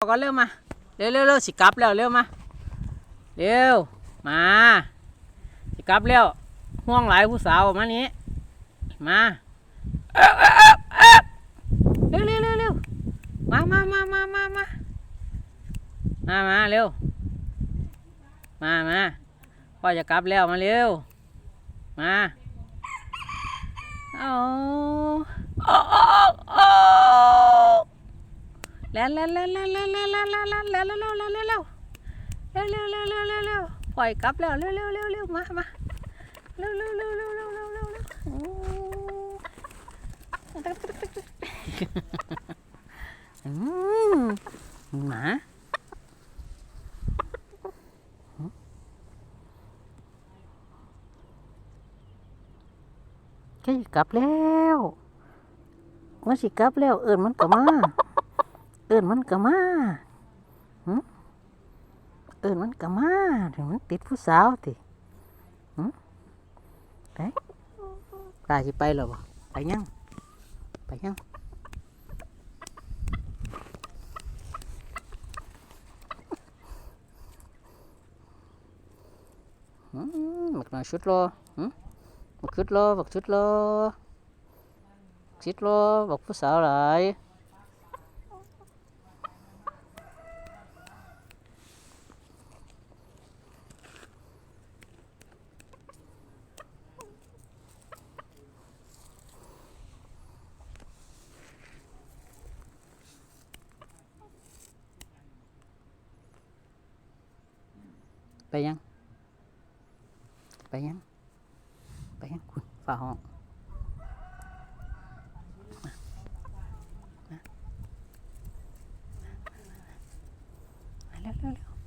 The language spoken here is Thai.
ก่อนเร็วมา เร็วเร็วเร็วสิกลับแล้วเร็วมา เร็ว มา สิกลับแล้วห่วงหลายผู้สาวมานี้ มาเร็วเร็วเร็วเร็วมามามามามามามามาเร็ว มามาพ่อจะกลับแล้วมาเร็ว มาเอาเอาเอาเอา แล้วแล้วแล้วแล้วแล้วแล้วแล้วแล้วแล้วแล้วแล้วแล้วแล้วแล้วเร็วเร็วเร็วเร็วเร็วปล่อยกลับแล้วเร็วเร็วเร็วเร็วมามาเร็วเร็วเร็วเร็วเร็วเร็วเร็วเร็วหมาแค่กลับแล้วมันสิกลับแล้ว เอิญมันก็มา เอิญมันก็มาเอิญมันก็มาถึงมันติดผู้สาวติหึไปตาสิไปหรอบ่ไปยังไปยังอืมบักน่อยชุดรอหึบักชุดรอบักชุดรอชุดรอบักผู้สาวหลาย ไปยัง ไปยัง ไปยังคุณฝ่าห้องมาเร็วเร็วเร็ว